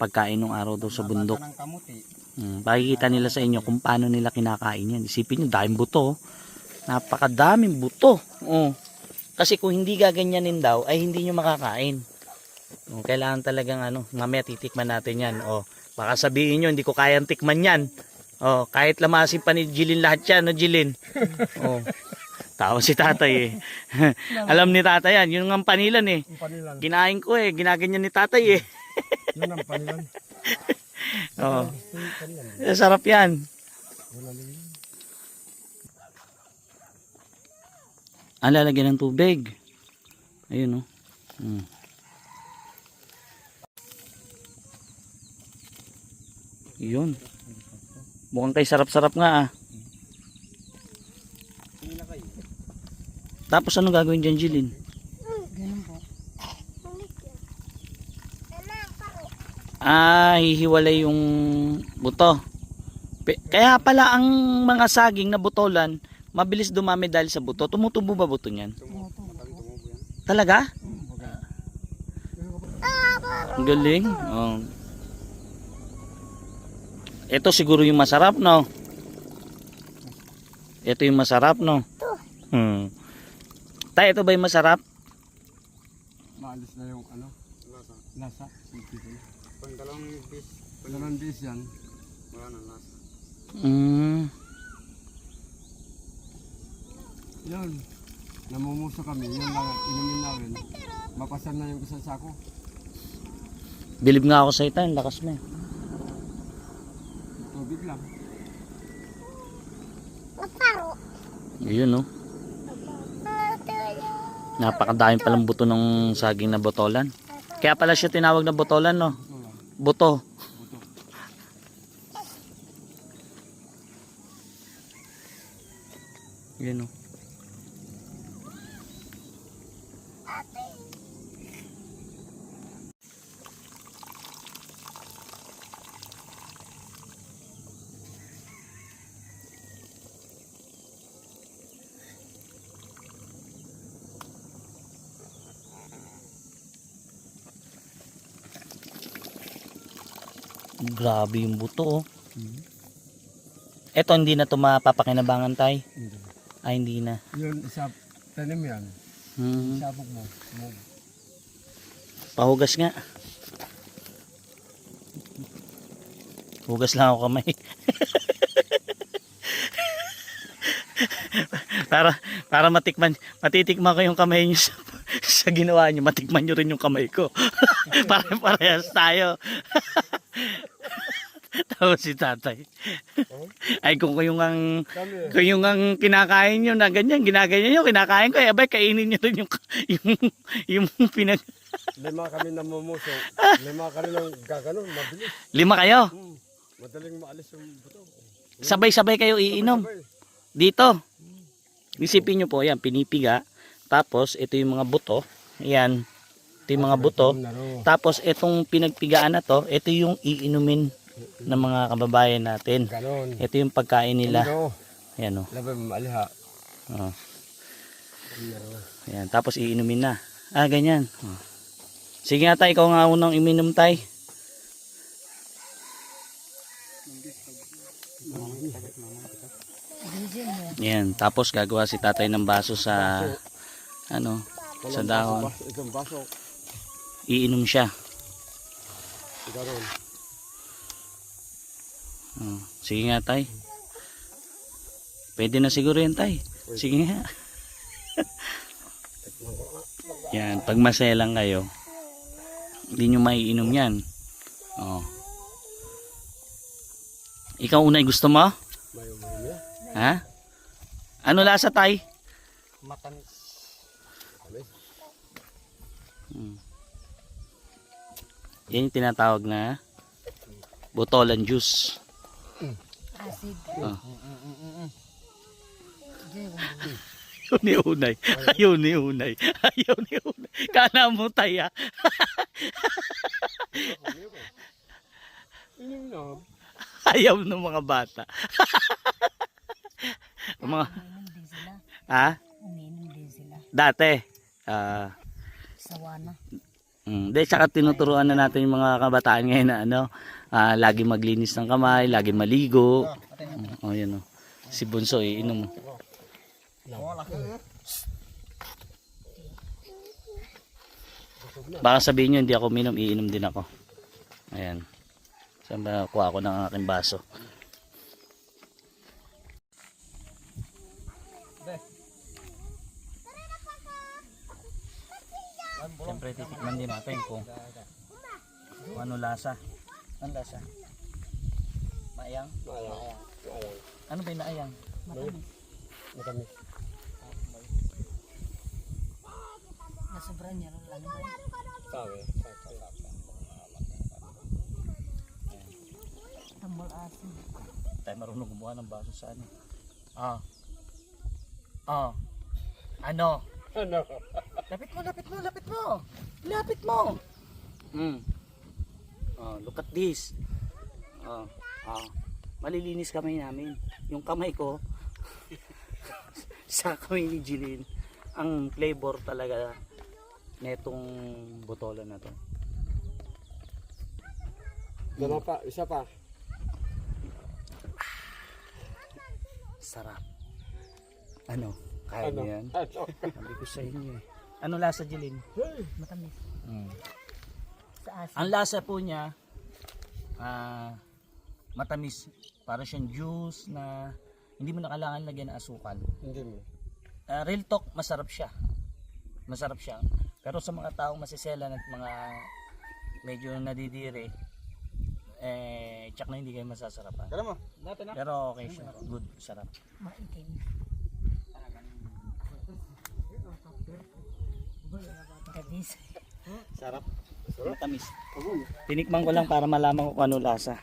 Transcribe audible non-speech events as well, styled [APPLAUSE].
pagkain ng araw daw sa bundok. Hmm, pakikita nila sa inyo kung paano nila kinakain yan. Isipin nyo, daming buto. oh. Napakadaming buto. Oh. Kasi kung hindi gaganyanin daw, ay hindi nyo makakain. Oh, kailangan talagang ano, mamaya titikman natin yan. Oh, baka sabihin nyo, hindi ko kayang tikman yan. Oh, kahit lamasin pa ni Jilin lahat yan, no Jilin? [LAUGHS] Oh. Tawa si tatay eh. [LAUGHS] Alam ni tatay yan, yun ang panilan eh. Kinain ko eh, ginaganyan ni tatay eh. Yun ang. Oh. Yung panilan. Eh, Sarap yan. Ang lalagyan ng tubig. Ayun oh. Hmm. Yun. Mukhang kay sarap-sarap nga ah. Tapos ano gagawin dyan, Jilin? Ganun po. Ah, hihiwalay yung buto. Kaya pala ang mga saging na butolan, mabilis dumami dahil sa buto. Tumutubo ba buto niyan? Talaga? Ang galing. Oh. Ito siguro yung masarap, no? Ito yung masarap, no? Hmm. Tay, ito ba yung masarap? Maalis na yung ano? Lasa. Lasa. Pag dalawang bis. Dalawang bis yan. Wala na lasa. Hmm. Yun. Namumuso kami. Yun lang ang inumin namin. Mapasan na yung isang sako. Bilib nga ako sa ito, ang lakas mo. eh. Tubig lang. Yun, no? Napakadami palang buto ng saging na botolan. Kaya pala siya tinawag na botolan, no? Buto. Buto. Yun, no? Grabe yung buto, oh. Eto, hindi na ito mapapakinabangan, tay. Hindi. Ay, hindi na. Yun, isa, tanim yan. Hmm. Isabog mo. Mo- Pahugas nga. Hugas lang ako kamay. [LAUGHS] para para matikman matitikman ko yung kamay niyo sa, sa ginawa niyo matikman niyo rin yung kamay ko [LAUGHS] para parehas tayo [LAUGHS] Tawa [LAUGHS] si tatay ay kung yung ang kung yung ang kinakain niyo na ganyan ginaganyan niyo kinakain ko eh abay kainin niyo rin yung [LAUGHS] yung yung pinag Lima kami namumuso. [LAUGHS] Lima kami nang gaganon. Mabilis. lima kayo Hmm. Madaling maalis yung buto. sabay-sabay kayo iinom Sabay. dito. Isipin nyo po, yan, pinipiga. Tapos, ito yung mga buto. Yan. Ito yung mga buto. Tapos, itong pinagpigaan na to, ito yung iinumin ng mga kababayan natin. Ganon. Ito yung pagkain nila. Naro. Ayan o. Laban maaliha. Oh. Naro. Ayan. Tapos, iinumin na. Ah, ganyan. Oh. Sige nga tayo, ikaw nga unang iminom tay. Yan. Tapos, gagawa si tatay ng baso sa, ano, sa dahon. Iinom siya. Ganon. Oh, sige nga tay. Pwede na siguro yan tay. Sige nga. [LAUGHS] yan, pag maselang kayo, hindi nyo maiinom yan. Oh. Ikaw unay gusto mo? Ha? Ano lasa tay? Matamis. Tamis. Hmm. Yan yung tinatawag na botolan juice. Acid. Diyan, Ayaw ni unay. Ayaw ni unay. Ayaw ni unay. Kana mo taya. Ayaw ng mga bata. mga, ha? Umiinom din sila. Dati. Ah, Sawa na. Mm, de, tsaka tinuturuan na natin yung mga kabataan ngayon na ano, ah, lagi maglinis ng kamay, lagi maligo. Mm, oh, yan oh. Si Bunso iinom. Baka sabihin nyo, hindi ako minom, iinom din ako. Ayan. Saan ba kuha ako ng aking baso? Siyempre titikman din natin kung, kung ano lasa. Ano lasa? Maayang? Maayang. Ano ba yung naayang? Matamis. Nasobra niya rin lang ba? Sabi. Tambol asin. Tayo marunong gumawa ng baso sa ano. Ah. Ah. Ano? Ano? Lapit mo, lapit mo, lapit mo. Lapit mo. Mm. Look at this. Oh, oh. Malilinis kamay namin. Yung kamay ko [LAUGHS] sa kamay ni Jilin. Ang flavor talaga netong botola na to. Dala pa, isa pa. Sarap. Ano? Kaya Ano? mo yan? [LAUGHS] Ano? Sabi ko sa inyo eh. Ano lasa Jilin? Matamis. Mm. Sa asin. Ang lasa po niya, ah, matamis. Para siyang juice na hindi mo na kailangan lagyan ng asukal. Hindi mo. Ah, real talk, masarap siya. Masarap siya. Pero sa mga taong masiselan at mga medyo nadidiri, eh, tsak na hindi kayo masasarapan. Kala mo? Natin na. Pero okay siya. Good, sarap. Maitim. Kadis. Sarap. Matamis. Tinikman ko lang para malaman ko kung ano lasa.